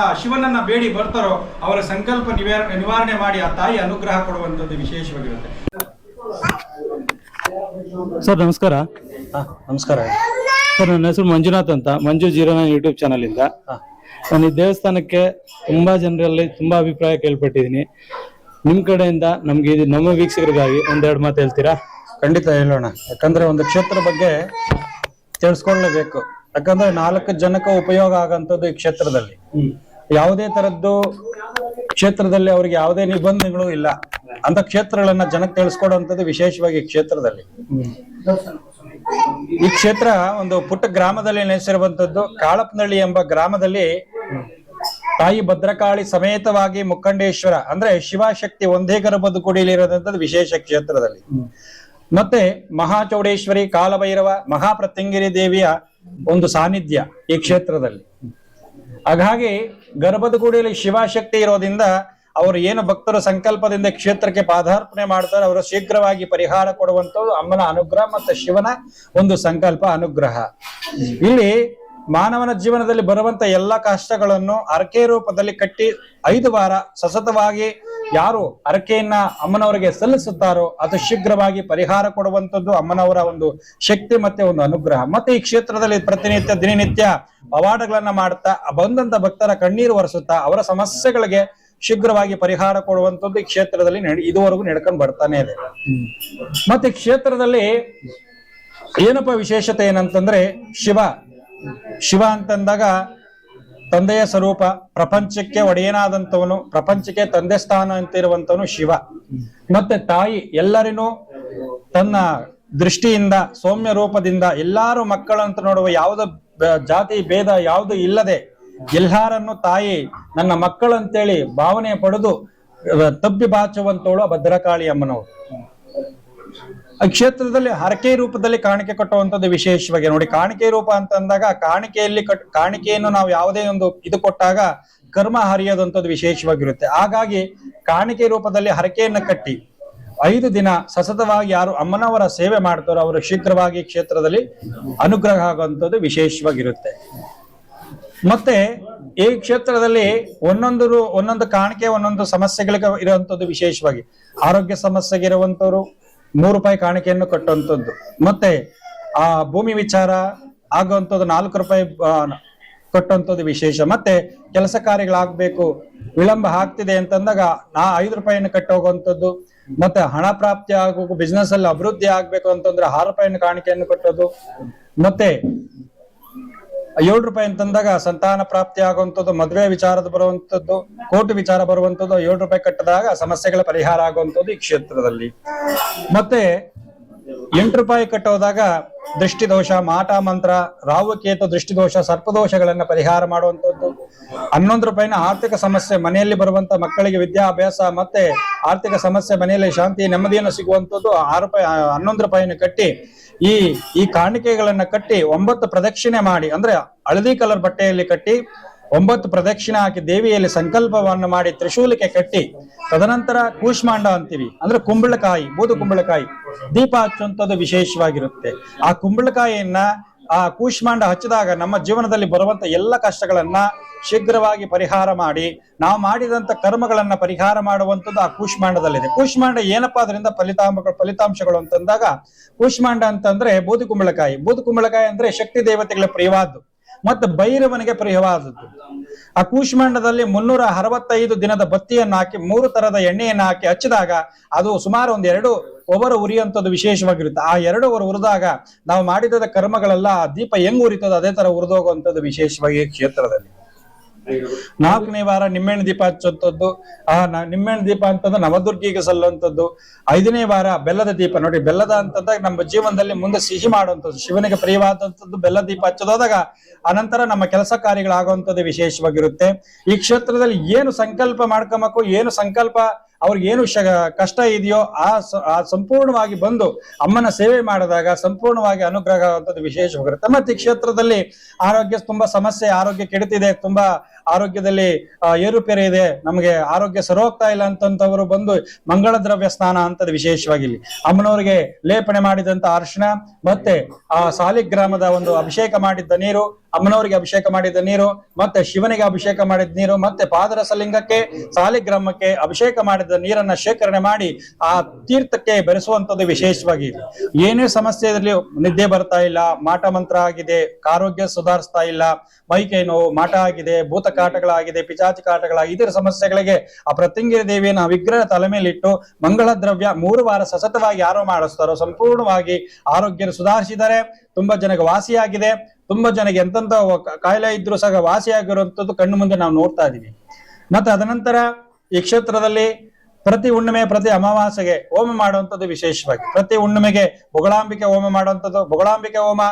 ಆ ಶಿವನನ್ನ ಬೇಡಿ ಬರ್ತಾರೋ ಅವರ ಸಂಕಲ್ಪ ನಿವಾರಣೆ ಮಾಡಿ ಆ ತಾಯಿ ಅನುಗ್ರಹ ಕೊಡುವಂತದ್ದು ವಿಶೇಷವಾಗಿರುತ್ತೆ. ಸರ್ ನಮಸ್ಕಾರ. ಹಾ, ನಮಸ್ಕಾರ. ಸರ್ ನನ್ನ ಹೆಸರು ಮಂಜುನಾಥ್ ಅಂತ. Manju zero nine YouTube channel ಇಂದ. ನಾನು ಈ ದೇವಸ್ಥಾನಕ್ಕೆ ತುಂಬಾ ಜನರಲ್ಲಿ ತುಂಬಾ ಅಭಿಪ್ರಾಯ ಕೇಳ್ಪಟ್ಟಿದ್ದೀನಿ. ನಿಮ್ ಕಡೆಯಿಂದ ನಮ್ಗೆ ಇದು ನಮ್ಮ ವೀಕ್ಷಕರಿಗಾಗಿ ಒಂದೆರಡು ಮಾತು ಹೇಳ್ತೀರಾ? ಖಂಡಿತ ಹೇಳೋಣ. ಯಾಕಂದ್ರೆ ಒಂದು ಕ್ಷೇತ್ರ ಬಗ್ಗೆ ತಿಳಿಸ್ಕೊಳ್ಳೇಬೇಕು ಯಾಕಂದ್ರೆ ನಾಲ್ಕು ಜನಕ್ಕೆ ಉಪಯೋಗ ಆಗಂತದ್ದು ಈ ಕ್ಷೇತ್ರದಲ್ಲಿ. ಯಾವುದೇ ತರದ್ದು ಕ್ಷೇತ್ರದಲ್ಲಿ ಅವ್ರಿಗೆ ಯಾವುದೇ ನಿಬಂಧನೆಗಳು ಇಲ್ಲ. ಅಂತ ಕ್ಷೇತ್ರಗಳನ್ನ ಜನಕ್ಕೆ ತಿಳಿಸ್ಕೊಡುವಂಥದ್ದು ವಿಶೇಷವಾಗಿ ಕ್ಷೇತ್ರದಲ್ಲಿ. ಈ ಕ್ಷೇತ್ರ ಒಂದು ಪುಟ್ಟ ಗ್ರಾಮದಲ್ಲಿ ನೆಲೆಸಿರುವಂತದ್ದು ಕಾಳಪ್ನಳ್ಳಿ ಎಂಬ ಗ್ರಾಮದಲ್ಲಿ ತಾಯಿ ಭದ್ರಕಾಳಿ ಸಮೇತವಾಗಿ ಮುಖಂಡೇಶ್ವರ ಅಂದ್ರೆ ಶಿವಶಕ್ತಿ ಒಂದೇ ಗರ್ಭದ ಗುಡಿಯಲ್ಲಿರೋದಂಥದ್ದು ವಿಶೇಷ ಕ್ಷೇತ್ರದಲ್ಲಿ. ಮತ್ತೆ ಮಹಾಚೌಡೇಶ್ವರಿ ಕಾಲಭೈರವ ಮಹಾಪ್ರತ್ಯಂಗಿರಿ ದೇವಿಯ ಒಂದು ಸಾನ್ನಿಧ್ಯ ಈ ಕ್ಷೇತ್ರದಲ್ಲಿ. ಹಾಗಾಗಿ ಗರ್ಭದ ಗುಡಿಯಲ್ಲಿ ಶಿವಶಕ್ತಿ ಇರೋದ್ರಿಂದ ಅವರು ಏನು ಭಕ್ತರು ಸಂಕಲ್ಪದಿಂದ ಕ್ಷೇತ್ರಕ್ಕೆ ಪಾದಾರ್ಪಣೆ ಮಾಡ್ತಾರೆ, ಅವರು ಶೀಘ್ರವಾಗಿ ಪರಿಹಾರ ಕೊಡುವಂಥದ್ದು ಅಮ್ಮನ ಅನುಗ್ರಹ ಮತ್ತು ಶಿವನ ಒಂದು ಸಂಕಲ್ಪ ಅನುಗ್ರಹ. ಇಲ್ಲಿ ಮಾನವನ ಜೀವನದಲ್ಲಿ ಬರುವಂತ ಎಲ್ಲ ಕಷ್ಟಗಳನ್ನು ಅರಕೆ ರೂಪದಲ್ಲಿ ಕಟ್ಟಿ ಐದು ವಾರ ಸತತವಾಗಿ ಯಾರು ಹರಕೆಯನ್ನ ಅಮ್ಮನವರಿಗೆ ಸಲ್ಲಿಸುತ್ತಾರೋ ಅದು ಶೀಘ್ರವಾಗಿ ಪರಿಹಾರ ಕೊಡುವಂತದ್ದು ಅಮ್ಮನವರ ಒಂದು ಶಕ್ತಿ ಮತ್ತೆ ಒಂದು ಅನುಗ್ರಹ. ಮತ್ತೆ ಈ ಕ್ಷೇತ್ರದಲ್ಲಿ ಪ್ರತಿನಿತ್ಯ ದಿನನಿತ್ಯ ಪವಾಡಗಳನ್ನ ಮಾಡ್ತಾ ಬಂದಂತ ಭಕ್ತರ ಕಣ್ಣೀರು ಒರೆಸುತ್ತಾ, ಅವರ ಸಮಸ್ಯೆಗಳಿಗೆ ಶೀಘ್ರವಾಗಿ ಪರಿಹಾರ ಕೊಡುವಂತದ್ದು ಈ ಕ್ಷೇತ್ರದಲ್ಲಿ ಇದುವರೆಗೂ ನಡ್ಕೊಂಡು ಬರ್ತಾನೆ ಇದೆ. ಮತ್ತೆ ಕ್ಷೇತ್ರದಲ್ಲಿ ಏನಪ್ಪ ವಿಶೇಷತೆ ಏನಂತಂದ್ರೆ ಶಿವ. ಶಿವ ಅಂತಂದಾಗ ತಂದೆಯ ಸ್ವರೂಪ, ಪ್ರಪಂಚಕ್ಕೆ ಒಡೆಯನಾದಂತವನು ಪ್ರಪಂಚಕ್ಕೆ ತಂದೆ ಸ್ಥಾನ ಅಂತಿರುವಂತವನು ಶಿವ. ಮತ್ತೆ ತಾಯಿ ಎಲ್ಲರಿನೂ ತನ್ನ ದೃಷ್ಟಿಯಿಂದ, ಸೌಮ್ಯ ರೂಪದಿಂದ, ಎಲ್ಲಾರು ಮಕ್ಕಳಂತ ನೋಡುವ ಯಾವುದ ಜಾತಿ, ಭೇದ ಯಾವುದು ಇಲ್ಲದೆ ಎಲ್ಲಾರನ್ನು ತಾಯಿ, ನನ್ನ ಮಕ್ಕಳಂತೇಳಿ ಭಾವನೆ ಪಡೆದು ತಬ್ಬಿ ಬಾಚುವಂತವಳು ಆ ಭದ್ರಕಾಳಿ ಅಮ್ಮನವಳು ಕ್ಷೇತ್ರದಲ್ಲಿ ಹರಕೆ ರೂಪದಲ್ಲಿ ಕಾಣಿಕೆ ಕಟ್ಟುವಂಥದ್ದು ವಿಶೇಷವಾಗಿ ನೋಡಿ ಕಾಣಿಕೆ ರೂಪ ಅಂತ ಅಂದಾಗ ಕಾಣಿಕೆಯಲ್ಲಿ ಕಟ್ ಕಾಣಿಕೆಯನ್ನು ನಾವು ಯಾವುದೇ ಒಂದು ಇದು ಕೊಟ್ಟಾಗ ಕರ್ಮ ಹರಿಯೋದಂಥದ್ದು ವಿಶೇಷವಾಗಿರುತ್ತೆ. ಹಾಗಾಗಿ ಕಾಣಿಕೆ ರೂಪದಲ್ಲಿ ಹರಕೆಯನ್ನು ಕಟ್ಟಿ ಐದು ದಿನ ಸತತವಾಗಿ ಯಾರು ಅಮ್ಮನವರ ಸೇವೆ ಮಾಡ್ತಾರೋ ಅವರು ಶೀಘ್ರವಾಗಿ ಕ್ಷೇತ್ರದಲ್ಲಿ ಅನುಗ್ರಹ ಆಗುವಂಥದ್ದು ವಿಶೇಷವಾಗಿರುತ್ತೆ. ಮತ್ತೆ ಈ ಕ್ಷೇತ್ರದಲ್ಲಿ ಒಂದೊಂದು ಒಂದೊಂದು ಕಾಣಿಕೆ ಒಂದೊಂದು ಸಮಸ್ಯೆಗಳಿಗೆ ಇರುವಂತದ್ದು ವಿಶೇಷವಾಗಿ ಆರೋಗ್ಯ ಸಮಸ್ಯೆಗೆ ಇರುವಂತವ್ರು ನೂರು ರೂಪಾಯಿ ಕಾಣಿಕೆಯನ್ನು ಕಟ್ಟುವಂಥದ್ದು. ಮತ್ತೆ ಆ ಭೂಮಿ ವಿಚಾರ ಆಗುವಂಥದ್ದು ನಾಲ್ಕು ರೂಪಾಯಿ ಕಟ್ಟುವಂಥದ್ದು ವಿಶೇಷ. ಮತ್ತೆ ಕೆಲಸ ಕಾರ್ಯಗಳಾಗಬೇಕು, ವಿಳಂಬ ಆಗ್ತಿದೆ ಅಂತಂದಾಗ ನಾ ಐದು ರೂಪಾಯಿಯನ್ನು ಕಟ್ಟೋಗುವಂಥದ್ದು ಮತ್ತೆ ಹಣ ಪ್ರಾಪ್ತಿ ಆಗಬೇಕು ಬಿಸ್ನೆಸ್ ಅಲ್ಲಿ ಅಭಿವೃದ್ಧಿ ಆಗ್ಬೇಕು ಅಂತಂದ್ರೆ ಆರು ರೂಪಾಯಿಯನ್ನು ಕಾಣಿಕೆಯನ್ನು ಕಟ್ಟೋದು. ಮತ್ತೆ ಏಳು ರೂಪಾಯಿ ಅಂತಂದಾಗ ಸಂತಾನ ಪ್ರಾಪ್ತಿ ಆಗುವಂಥದ್ದು, ಮದುವೆ ವಿಚಾರದ ಬರುವಂತದ್ದು ಕೋರ್ಟ್ ವಿಚಾರ ಬರುವಂತದ್ದು ಏಳು ರೂಪಾಯಿ ಕಟ್ಟಿದಾಗ ಸಮಸ್ಯೆಗಳ ಪರಿಹಾರ ಆಗುವಂಥದ್ದು ಈ ಕ್ಷೇತ್ರದಲ್ಲಿ. ಮತ್ತೆ ಎಂಟು ರೂಪಾಯಿ ಕಟ್ಟೋದಾಗ ದೃಷ್ಟಿದೋಷ, ಮಾಟ, ಮಂತ್ರ ರಾಹುಕೇತು ದೃಷ್ಟಿದೋಷ, ಸರ್ಪದೋಷಗಳನ್ನ ಪರಿಹಾರ ಮಾಡುವಂತದ್ದು ಹನ್ನೊಂದು ರೂಪಾಯಿನ ಆರ್ಥಿಕ ಸಮಸ್ಯೆ ಮನೆಯಲ್ಲಿ ಬರುವಂತ ಮಕ್ಕಳಿಗೆ ವಿದ್ಯಾಭ್ಯಾಸ ಮತ್ತೆ ಆರ್ಥಿಕ ಸಮಸ್ಯೆ ಮನೆಯಲ್ಲಿ ಶಾಂತಿ, ನೆಮ್ಮದಿಯನ್ನು ಸಿಗುವಂತದ್ದು ಆರು ರೂಪಾಯಿ ಹನ್ನೊಂದು ರೂಪಾಯಿನ ಕಟ್ಟಿ ಈ ಈ ಕಾಣಿಕೆಗಳನ್ನ ಕಟ್ಟಿ ಒಂಬತ್ತು ಪ್ರದಕ್ಷಿಣೆ ಮಾಡಿ, ಅಂದ್ರೆ ಹಳದಿ ಕಲರ್ ಬಟ್ಟೆಯಲ್ಲಿ ಕಟ್ಟಿ ಒಂಬತ್ತು ಪ್ರದಕ್ಷಿಣೆ ಹಾಕಿ ದೇವಿಯಲ್ಲಿ ಸಂಕಲ್ಪವನ್ನು ಮಾಡಿ ತ್ರಿಶೂಲಕ್ಕೆ ಕಟ್ಟಿ, ತದನಂತರ ಕೂಷ್ಮಾಂಡ ಅಂತೀವಿ, ಅಂದ್ರೆ ಕುಂಬಳಕಾಯಿ, ಬೂದು ಕುಂಬಳಕಾಯಿ, ದೀಪ ಹಚ್ಚುವಂಥದ್ದು ವಿಶೇಷವಾಗಿರುತ್ತೆ. ಆ ಕುಂಬಳಕಾಯಿಯನ್ನ, ಆ ಕೂಷ್ಮಾಂಡ ಹಚ್ಚಿದಾಗ ನಮ್ಮ ಜೀವನದಲ್ಲಿ ಬರುವಂತ ಎಲ್ಲ ಕಷ್ಟಗಳನ್ನ ಶೀಘ್ರವಾಗಿ ಪರಿಹಾರ ಮಾಡಿ, ನಾವು ಮಾಡಿದಂತ ಕರ್ಮಗಳನ್ನ ಪರಿಹಾರ ಮಾಡುವಂಥದ್ದು ಆ ಕೂಷ್ಮಾಂಡದಲ್ಲಿದೆ. ಕೂಷ್ಮಾಂಡ ಏನಪ್ಪಾ ಅದರಿಂದ ಫಲಿತಾಂಶ, ಫಲಿತಾಂಶಗಳು ಅಂತಂದಾಗ, ಕೂಷ್ಮಾಂಡ ಅಂತಂದ್ರೆ ಬೂದು ಕುಂಬಳಕಾಯಿ. ಬೂದು ಕುಂಬಳಕಾಯಿ ಅಂದ್ರೆ ಶಕ್ತಿ ದೇವತೆಗಳ ಪ್ರಿಯವಾದ್ದು. ಮತ್ತು ಭೈರವನಿಗೆ ಪ್ರಿಯವಾದದ್ದು. ಆ ಕೂಷ್ಮಾಂಡದಲ್ಲಿ ಮುನ್ನೂರ ಅರವತ್ತೈದು ದಿನದ ಬತ್ತಿಯನ್ನು ಹಾಕಿ ಮೂರು ತರದ ಎಣ್ಣೆಯನ್ನು ಹಾಕಿ ಹಚ್ಚಿದಾಗ ಅದು ಸುಮಾರು ಒಂದ್ ಎರಡು ಒಬ್ಬರ ಉರಿಯುವಂಥದ್ದು ವಿಶೇಷವಾಗಿರುತ್ತೆ. ಆ ಎರಡು ಅವರು ಉರಿದಾಗ ನಾವು ಮಾಡಿದ ಕರ್ಮಗಳೆಲ್ಲ ಆ ದೀಪ ಹೆಂಗ್ ಉರಿತದೋ ಅದೇ ತರ ಉರಿದೋಗುವಂಥದ್ದು ವಿಶೇಷವಾಗಿ ಕ್ಷೇತ್ರದಲ್ಲಿ. ನಾಲ್ಕನೇ ವಾರ ನಿಮ್ಮೆಣ್ಣೆ ದೀಪ ಹಚ್ಚುವಂಥದ್ದು, ಆ ನಿಮ್ಮೆಣ್ಣ ದೀಪ ಅಂತಂದ್ರೆ ನವದುರ್ಗಿಗೆ ಸಲ್ಲುವಂಥದ್ದು. ಐದನೇ ವಾರ ಬೆಲ್ಲದ ದೀಪ ನೋಡಿ, ಬೆಲ್ಲದ ಅಂತಂದಾಗ ನಮ್ಮ ಜೀವನದಲ್ಲಿ ಮುಂದೆ ಸಿಹಿ ಮಾಡುವಂಥದ್ದು, ಶಿವನಿಗೆ ಪ್ರಿಯವಾದಂಥದ್ದು ಬೆಲ್ಲ ದೀಪ ಹಚ್ಚೋದಾಗ ಅನಂತರ ನಮ್ಮ ಕೆಲಸ ಕಾರ್ಯಗಳಾಗುವಂಥದ್ದು ವಿಶೇಷವಾಗಿರುತ್ತೆ. ಈ ಕ್ಷೇತ್ರದಲ್ಲಿ ಏನು ಸಂಕಲ್ಪ ಮಾಡ್ಕೊಬೇಕು, ಏನು ಸಂಕಲ್ಪ ಅವ್ರಿಗೆ ಏನು ಶ ಕಷ್ಟ ಇದೆಯೋ ಆ ಸಂಪೂರ್ಣವಾಗಿ ಬಂದು ಅಮ್ಮನ ಸೇವೆ ಮಾಡಿದಾಗ ಸಂಪೂರ್ಣವಾಗಿ ಅನುಗ್ರಹ ಆಗುವಂಥದ್ದು ವಿಶೇಷವಾಗಿರುತ್ತೆ ಮತ್ತೆ ಈ ಕ್ಷೇತ್ರದಲ್ಲಿ ಆರೋಗ್ಯ ತುಂಬಾ ಸಮಸ್ಯೆ, ಆರೋಗ್ಯ ಕೆಡುತ್ತಿದೆ, ತುಂಬಾ ಆರೋಗ್ಯದಲ್ಲಿ ಏರುಪೇರು ಇದೆ, ನಮಗೆ ಆರೋಗ್ಯ ಸರೋಗ್ತಾ ಇಲ್ಲ ಅಂತಂತವರು ಬಂದು ಮಂಗಳ ದ್ರವ್ಯ ಸ್ನಾನ ಅಂತದ್ದು ವಿಶೇಷವಾಗಿ ಇಲ್ಲಿ. ಅಮ್ಮನವರಿಗೆ ಲೇಪನೆ ಮಾಡಿದಂತ ಅರ್ಶನ, ಮತ್ತೆ ಆ ಸಾಲಿಗ್ರಾಮದ ಒಂದು ಅಭಿಷೇಕ ಮಾಡಿದ್ದ ನೀರು ಅಮ್ಮನವರಿಗೆ ಅಭಿಷೇಕ ಮಾಡಿದ ನೀರು, ಮತ್ತೆ ಶಿವನಿಗೆ ಅಭಿಷೇಕ ಮಾಡಿದ ನೀರು, ಮತ್ತೆ ಪಾದರಸಲಿಂಗಕ್ಕೆ, ಸಾಲಿಗ್ರಾಮಕ್ಕೆ ಅಭಿಷೇಕ ಮಾಡಿದ ನೀರನ್ನ ಶೇಖರಣೆ ಮಾಡಿ ಆ ತೀರ್ಥಕ್ಕೆ ಬೆರೆಸುವಂತದ್ದು ವಿಶೇಷವಾಗಿ. ಏನೇ ಸಮಸ್ಯೆ ಇರಲಿ, ನಿದ್ದೆ ಬರ್ತಾ ಇಲ್ಲ, ಮಾಟ ಮಂತ್ರ ಆಗಿದೆ ಆರೋಗ್ಯ ಸುಧಾರಿಸ್ತಾ ಇಲ್ಲ, ಮೈಕೈ ನೋವು, ಮಾಟ ಆಗಿದೆ ಭೂತ ಕಾಟಗಳಾಗಿದೆ ಪಿಚಾಚಿ ಕಾಟಗಳ ಇದರ ಸಮಸ್ಯೆಗಳಿಗೆ ಆ ಪ್ರತಿಂಗಿರಿ ದೇವಿಯನ್ನು ವಿಗ್ರಹ ತಲೆ ಮೇಲಿಟ್ಟು ಮಂಗಳ ದ್ರವ್ಯ ಮೂರು ವಾರ ಸತತವಾಗಿ ಯಾರೋ ಮಾಡಿಸ್ತಾರೋ, ಸಂಪೂರ್ಣವಾಗಿ ಆರೋಗ್ಯ ಸುಧಾರಿಸಿದ್ದಾರೆ, ತುಂಬಾ ಜನಕ್ಕೆ ವಾಸಿಯಾಗಿದೆ ತುಂಬಾ ಜನಕ್ಕೆ ಎಂತೆಂತ ಕಾಯಿಲೆ ಇದ್ರೂ ಸಹ ವಾಸಿಯಾಗಿರುವಂತದ್ದು ಕಣ್ಣು ಮುಂದೆ ನಾವು ನೋಡ್ತಾ ಇದೀವಿ ಮತ್ತೆ ಅದನಂತರ ಈ ಕ್ಷೇತ್ರದಲ್ಲಿ ಪ್ರತಿ ಹುಣ್ಣಿಮೆ, ಪ್ರತಿ ಅಮಾವಾಸ್ಯೆಗೆ ಹೋಮ ಮಾಡುವಂಥದ್ದು ವಿಶೇಷವಾಗಿ. ಪ್ರತಿ ಹುಣ್ಣಿಮೆಗೆ ಬೊಗಳಾಂಬಿಕೆ ಹೋಮ ಮಾಡುವಂಥದ್ದು ಬೊಗಳಾಂಬಿಕೆ ಹೋಮ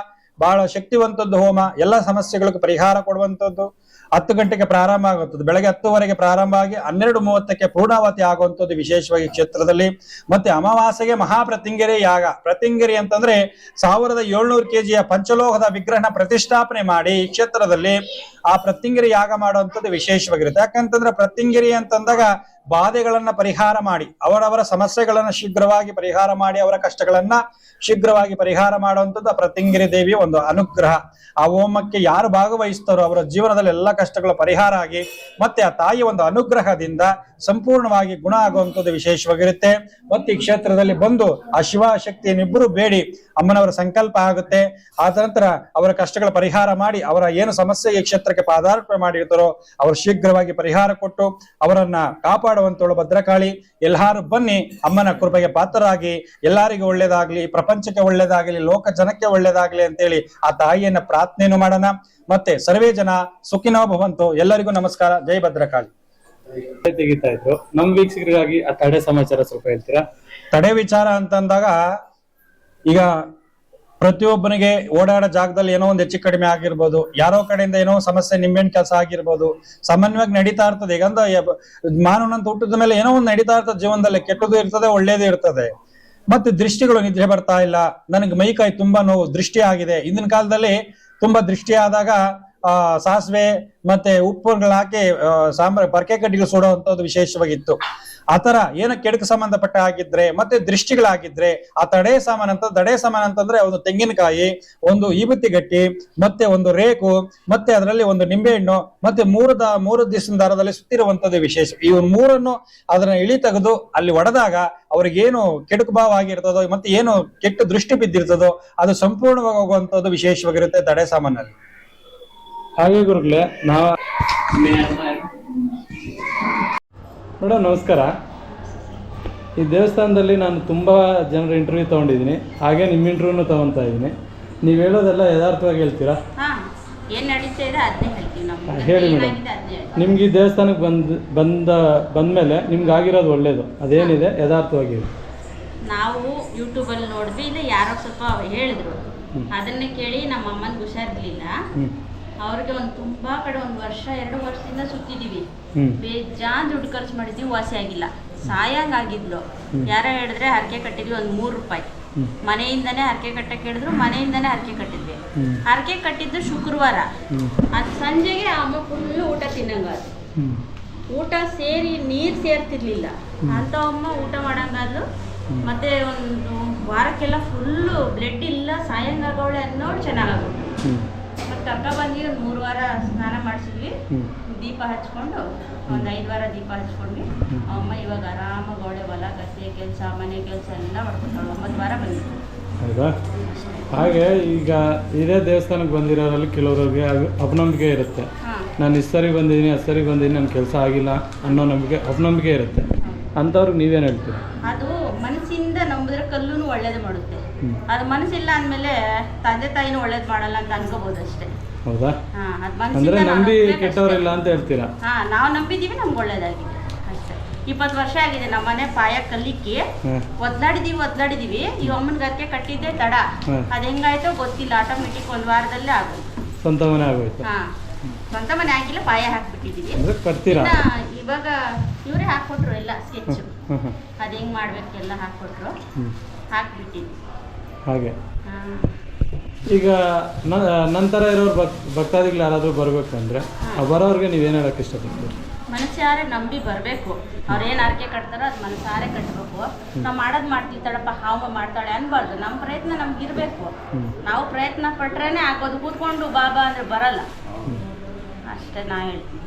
ಬಹಳ ಶಕ್ತಿವಂತದ್ದು ಹೋಮ, ಎಲ್ಲ ಸಮಸ್ಯೆಗಳಿಗೂ ಪರಿಹಾರ ಕೊಡುವಂಥದ್ದು ಹತ್ತು ಗಂಟೆಗೆ ಪ್ರಾರಂಭ ಆಗುತ್ತದೆ. ಬೆಳಗ್ಗೆ ಹತ್ತುವರೆಗೆ ಪ್ರಾರಂಭ ಆಗಿ ಹನ್ನೆರಡು ಮೂವತ್ತಕ್ಕೆ ಪೂರ್ಣಾವತಿ ಆಗುವಂಥದ್ದು ವಿಶೇಷವಾಗಿ ಕ್ಷೇತ್ರದಲ್ಲಿ. ಮತ್ತೆ ಅಮಾವಾಸ್ಯೆಗೆ ಮಹಾಪ್ರತಿಂಗಿರಿ ಯಾಗ. ಪ್ರತಿಂಗಿರಿ ಅಂತಂದ್ರೆ ಸಾವಿರದ ಏಳ್ನೂರು ಕೆಜಿಯ ಪಂಚಲೋಹದ ವಿಗ್ರಹನ ಪ್ರತಿಷ್ಠಾಪನೆ ಮಾಡಿ ಈ ಕ್ಷೇತ್ರದಲ್ಲಿ ಆ ಪ್ರತಿಂಗಿರಿ ಯಾಗ ಮಾಡುವಂಥದ್ದು ವಿಶೇಷವಾಗಿರುತ್ತೆ. ಯಾಕಂತಂದ್ರೆ ಪ್ರತಿಂಗಿರಿ ಅಂತಂದಾಗ ಬಾಧೆಗಳನ್ನ ಪರಿಹಾರ ಮಾಡಿ, ಅವರವರ ಸಮಸ್ಯೆಗಳನ್ನ ಶೀಘ್ರವಾಗಿ ಪರಿಹಾರ ಮಾಡಿ, ಅವರ ಕಷ್ಟಗಳನ್ನ ಶೀಘ್ರವಾಗಿ ಪರಿಹಾರ ಮಾಡುವಂಥದ್ದು ಆ ಪ್ರತಿಂಗಿರಿ ದೇವಿಯ ಒಂದು ಅನುಗ್ರಹ. ಆ ಹೋಮಕ್ಕೆ ಯಾರು ಭಾಗವಹಿಸ್ತಾರೋ ಅವರ ಜೀವನದಲ್ಲಿ ಎಲ್ಲ ಕಷ್ಟಗಳು ಪರಿಹಾರ ಆಗಿ, ಮತ್ತೆ ಆ ತಾಯಿಯ ಒಂದು ಅನುಗ್ರಹದಿಂದ ಸಂಪೂರ್ಣವಾಗಿ ಗುಣ ಆಗುವಂಥದ್ದು ವಿಶೇಷವಾಗಿರುತ್ತೆ. ಮತ್ತೆ ಈ ಕ್ಷೇತ್ರದಲ್ಲಿ ಬಂದು ಆ ಶಿವ ಶಕ್ತಿಯನ್ನಿಬ್ಬರು ಬೇಡಿ, ಅಮ್ಮನವರ ಸಂಕಲ್ಪ ಆಗುತ್ತೆ. ಆದ ನಂತರ ಅವರ ಕಷ್ಟಗಳ ಪರಿಹಾರ ಮಾಡಿ, ಅವರ ಏನು ಸಮಸ್ಯೆ ಈ ಕ್ಷೇತ್ರಕ್ಕೆ ಪಾದಾರ್ಪಣೆ ಮಾಡಿರ್ತಾರೋ, ಅವರು ಶೀಘ್ರವಾಗಿ ಪರಿಹಾರ ಕೊಟ್ಟು ಅವರನ್ನ ಕಾಪಾಡುವಂತವಳು ಭದ್ರಕಾಳಿ ಎಲ್ಲಾರು ಬನ್ನಿ ಅಮ್ಮನ ಕೃಪೆಗೆ ಪಾತ್ರರಾಗಿ ಎಲ್ಲರಿಗೂ ಒಳ್ಳೇದಾಗ್ಲಿ ಪ್ರಪಂಚಕ್ಕೆ ಒಳ್ಳೇದಾಗ್ಲಿ ಲೋಕ ಜನಕ್ಕೆ ಒಳ್ಳೇದಾಗ್ಲಿ ಅಂತೇಳಿ ಆ ತಾಯಿಯನ್ನ ಪ್ರಾರ್ಥನೆಯನ್ನು ಮಾಡೋಣ. ಮತ್ತೆ ಸರ್ವೇ ಜನ ಸುಖಿನೋ ಭವಂತು ಎಲ್ಲರಿಗೂ ನಮಸ್ಕಾರ ಜೈ ಭದ್ರಕಾಳಿ. ತೆಗಿತಾ ಇದ್ರು. ನಮ್ ವೀಕ್ಷಕರಿಗಾಗಿ ಆ ತಡೆ ಸಮಾಚಾರ ಸ್ವಲ್ಪ ಹೇಳ್ತೀರಾ? ತಡೆ ವಿಚಾರ ಅಂತಂದಾಗ ಈಗ ಪ್ರತಿಯೊಬ್ಬನಿಗೆ ಓಡಾಡೋ ಜಾಗದಲ್ಲಿ ಏನೋ ಒಂದು ಹೆಚ್ಚು ಕಡಿಮೆ ಆಗಿರ್ಬೋದು. ಯಾರೋ ಕಡೆಯಿಂದ ಏನೋ ಸಮಸ್ಯೆ, ನಿಂಬೆಹಣ್ಣು ಕೆಲಸ ಆಗಿರ್ಬೋದು. ಸಾಮಾನ್ಯವಾಗಿ ನಡೀತಾ ಇರ್ತದೆ. ಈಗಂದ ಮಾನವನಂತ ಹುಟ್ಟಿದ ಮೇಲೆ ಏನೋ ಒಂದು ನಡೀತಾ ಇರ್ತದೆ ಜೀವನದಲ್ಲಿ. ಕೆಟ್ಟದ್ದು ಇರ್ತದೆ, ಒಳ್ಳೇದು ಇರ್ತದೆ. ಮತ್ತೆ ದೃಷ್ಟಿಗಳು ನಿದ್ರೆ ಬರ್ತಾ ಇಲ್ಲ. ನನಗೆ ಮೈಕೈ ತುಂಬಾ ನೋವು, ದೃಷ್ಟಿ ಆಗಿದೆ. ಇಂದಿನ ಕಾಲದಲ್ಲಿ ತುಂಬಾ ದೃಷ್ಟಿ ಆದಾಗ, ಆ, ಸಾಸಿವೆ ಮತ್ತೆ ಉಪ್ಪುಗಳು ಹಾಕಿ ಸಾಂಬ್ರ, ಪರ್ಕೆ ಕಡ್ಡಿಗಳು ಸುಡುವಂತದ್ದು ವಿಶೇಷವಾಗಿತ್ತು. ಆತರ ಏನೋ ಕೆಡಕು ಸಂಬಂಧಪಟ್ಟ ಆಗಿದ್ರೆ ಮತ್ತೆ ದೃಷ್ಟಿಗಳಾಗಿದ್ರೆ, ಆ ತಡೆ ಸಾಮಾನ್ ಅಂತ, ತಡೆ ಸಾಮಾನ್ ಅಂತಂದ್ರೆ ಒಂದು ತೆಂಗಿನಕಾಯಿ, ಒಂದು ಈಬತ್ತಿ ಗಟ್ಟಿ ಮತ್ತೆ ಒಂದು ರೇಕು, ಮತ್ತೆ ಅದರಲ್ಲಿ ಒಂದು ನಿಂಬೆಹಣ್ಣು, ಮತ್ತೆ ಮೂರು ದ, ಮೂರು ದಿವಸದ ದಾರದಲ್ಲಿ ಸುತ್ತಿರುವಂತದ್ದು ವಿಶೇಷ. ಈ ಒಂದು ಮೂರನ್ನು ಅದನ್ನ ಇಳಿ ತೆಗೆದು ಅಲ್ಲಿ ಒಡೆದಾಗ ಅವ್ರಿಗೇನು ಕೆಡುಕು ಭಾವ ಆಗಿರ್ತದೋ, ಮತ್ತೆ ಏನು ಕೆಟ್ಟ ದೃಷ್ಟಿ ಬಿದ್ದಿರ್ತದೋ, ಅದು ಸಂಪೂರ್ಣವಾಗಿ ಹೋಗುವಂತದ್ದು ವಿಶೇಷವಾಗಿರುತ್ತೆ ತಡೆ ಸಾಮಾನಲ್ಲಿ. ಹಾಗೆ ಗುರುಗಳೇ, ನಾವ ಮೇಡಮ್ ನಮಸ್ಕಾರ. ಈ ದೇವಸ್ಥಾನದಲ್ಲಿ ನಾನು ತುಂಬ ಜನರ ಇಂಟರ್ವ್ಯೂ ತಗೊಂಡಿದ್ದೀನಿ. ಹಾಗೆ ನಿಮ್ಮ ಇಂಟರ್ವ್ಯೂನು ತೊಗೊತಾ ಇದ್ದೀನಿ. ನೀವು ಹೇಳೋದೆಲ್ಲ ಯಥಾರ್ಥವಾಗಿ ಹೇಳ್ತೀರಾ? ಹಾ ಏನ್ ನಡೀತಾ ಇದೆ ಅದನ್ನೇ ಹೇಳ್ತೀವಿ ಹಾ, ಹೇಳಿ ಮೇಡಮ್. ನಿಮ್ಗೆ ಈ ದೇವಸ್ಥಾನಕ್ಕೆ ಬಂದ ಬಂದ ಮೇಲೆ ನಿಮ್ಗೆ ಆಗಿರೋದು ಒಳ್ಳೇದು. ಅದೇನಿದೆ? ಯಥಾರ್ಥವಾಗಿ. ನಾವು ಯೂಟ್ಯೂಬಲ್ಲಿ ನೋಡಿದ್ವಿ ಇಲ್ಲ ಯಾರೋ ಸ್ವಲ್ಪ ಹೇಳಿದ್ರು. ಅದನ್ನೇ ಕೇಳಿ ನಮ್ಮ ಅಮ್ಮನಿಗೆ ಹುಷಾರಿರ್ಲಿಲ್ಲ. ಅವ್ರಿಗೆ ಒಂದು ತುಂಬಾ ಕಡೆ ಒಂದು ವರ್ಷ ಎರಡು ವರ್ಷದಿಂದ ಸುತ್ತಿದೀವಿ. ಬೇಜಾನ್ ದುಡ್ಡು ಖರ್ಚು ಮಾಡಿದ್ವಿ ವಾಸಿ ಆಗಿಲ್ಲ. ಸಾಯಂಗ್ ಆಗಿದ್ಲು. ಯಾರ ಹೇಳಿದ್ರೆ ಹರಕೆ ಕಟ್ಟಿದ್ವಿ ಒಂದು ಮೂರು ರೂಪಾಯಿ. ಮನೆಯಿಂದನೇ ಹರಕೆ ಕಟ್ಟಕ್ಕೆ ಹೇಳಿದ್ರು ಮನೆಯಿಂದನೇ ಹರಕೆ ಕಟ್ಟಿದ್ವಿ. ಹರಕೆ ಕಟ್ಟಿದ್ದು ಶುಕ್ರವಾರ. ಅದ್ ಸಂಜೆಗೆ ಅಮ್ಮ ಫುಲ್ ಊಟ ತಿನ್ನಂಗಾದ್ರು ಊಟ ಸೇರಿ ನೀರು ಸೇರ್ತಿರ್ಲಿಲ್ಲ. ಅಂತ ಅಮ್ಮ ಊಟ ಮಾಡಂಗಾದ್ಲು ಮತ್ತೆ ಒಂದು ವಾರಕ್ಕೆಲ್ಲ ಫುಲ್ಲು ಬ್ಲಡ್ ಇಲ್ಲ ಸಾಯಂಗಾಗವಳೆ ಅನ್ನೋಳು ಚೆನ್ನಾಗಾಗೋದು ಕರ್ಕ ಬಂದು ಒಂದು ಮೂರು ವಾರ ಸ್ನಾನ ಮಾಡಿಸಿದ್ವಿ. ದೀಪ ಹಚ್ಕೊಂಡು ಒಂದು ಐದು ವಾರ ದೀಪ ಹಚ್ಕೊಂಡ್ವಿ ಅಮ್ಮ ಇವಾಗ ಆರಾಮ ಗೋಡೆ ಹೊಲ ಗದ್ದೆ ಕೆಲಸ ಮನೆ ಕೆಲಸ ಎಲ್ಲ ಮಾಡ್ಕೊಂಡು ಒಂಬತ್ತು ವಾರ ಬಂದಿತ್ತು ಹೌದಾ? ಹಾಗೆ ಈಗ ಇದೇ ದೇವಸ್ಥಾನಕ್ಕೆ ಬಂದಿರೋರಲ್ಲಿ ಕೆಲವರಿಗೆ ಅಪನಂಬಿಕೆ ಇರುತ್ತೆ. ನಾನು ಇಷ್ಟು ಸರಿ ಬಂದಿದ್ದೀನಿ ಅಷ್ಟು ಸರಿ ಬಂದಿದ್ದೀನಿ ನನ್ನ ಕೆಲಸ ಆಗಿಲ್ಲ ಅನ್ನೋ ನಂಬಿಕೆ ಅಪನಂಬಿಕೆ ಇರುತ್ತೆ. ಅಂಥವ್ರಿಗೆ ನೀವೇನು ಹೇಳ್ತೀರಾ? ಅದು ಮನಸ್ಸಿಂದ ನಂಬಿದ್ರೆ ಕಲ್ಲೂ ಒಳ್ಳೇದು ಮಾಡುತ್ತೆ. ಅದು ಮನಸ್ಸಿಲ್ಲ ಅಂದಮೇಲೆ ತಂದೆ ತಾಯಿನೂ ಒಳ್ಳೇದು ಮಾಡಲ್ಲ ಅಂತ ಅನ್ಕೋಬಹುದು ಅಷ್ಟೇ. ಹೌದಾ? ಅಂದ್ರೆ ನಂಬಿ. ಕೆಟ್ಟವರಿಲ್ಲ ಅಂತ ಹೇಳ್ತೀರಾ? ಹಾ ನಾವು ನಂಬಿದೀವಿ ನಮ್ಗೆ ಒಳ್ಳೇದಾಗಿದೆ. ಅಷ್ಟೇ. ಇಪ್ಪತ್ತು ವರ್ಷ ಆಗಿದೆ ನಮ್ಮ ಮನೆ ಪಾಯ ಕಲ್ಲಿಕ್ಕಿ. ಒದ್ಲಾಡಿದೀವಿ ಒದ್ಲಾಡಿದೀವಿ. ಈ ಅಮ್ಮನ ಗದ್ದೆ ಕಟ್ಟಿದ್ದೆ ತಡ. ಅದು ಹೆಂಗಾಯ್ತೋ ಗೊತ್ತಿಲ್ಲ ಆಟೋಮೆಟಿಕ್ ಒಂದು ವಾರದಲ್ಲೇ ಆಗೋದು ಸ್ವಂತ ಮನೆ ಆಗೋಯ್ತು. ಹಾ. ಸ್ವಂತ ಮನೆ ಆಗಿಲ್ಲ ಪಾಯ ಹಾಕ್ಬಿಟ್ಟಿದ್ದೀವಿ ಅಂದ್ರೆ ಕಟ್ತೀರಾ? ಇನ್ನ ಇವಾಗ ಇವರೇ ಹಾಕ್ಕೊಟ್ರು ಎಲ್ಲ ಸ್ಕೆಚ್ ಹ್ಮ್ ಹ್ಮ್ ಅದು ಹೆಂಗ್ ಮಾಡ್ಬೇಕು ಎಲ್ಲ ಹಾಕ್ಕೊಟ್ರು. ಹ್ಮ್. ಹಾಕ್ಬಿಟ್ಟಿದ್ವಿ. ಹಾಗೆ. ಹಾ. ಈಗ ನ- ನಂತರ ಇರೋರು ಭಕ್ ಭಕ್ತಾದಿಗಳು ಯಾರಾದರೂ ಬರಬೇಕಂದ್ರೆ ಬರೋರ್ಗೆ ನೀವೇನು ಹೇಳಕ್ಕೆ ಇಷ್ಟಪಡ್ತೀರಿ? ಮನಸ್ಸಾರೆ ನಂಬಿ ಬರಬೇಕು. ಅವ್ರೇನ್ ಆರ್ಕೆ ಕಟ್ತಾರೋ ಅದು ಮನಸ್ಸಾರೆ ಕಟ್ಟಬೇಕು ನಾವು ಮಾಡೋದು ಮಾಡ್ತೀವಿ ತಡಪ್ಪ ಹಾವ ಮಾಡ್ತಾಳೆ ಅನ್ಬಾರ್ದು. ನಮ್ಮ ಪ್ರಯತ್ನ ನಮ್ಗೆ ಇರಬೇಕು. ನಾವು ಪ್ರಯತ್ನ ಪಟ್ರೇನೆ ಆಗೋದು. ಕೂತ್ಕೊಂಡು ಬಾಬಾ ಅಂದ್ರೆ ಬರಲ್ಲ. ಅಷ್ಟೇ ನಾ ಹೇಳ್ತೀನಿ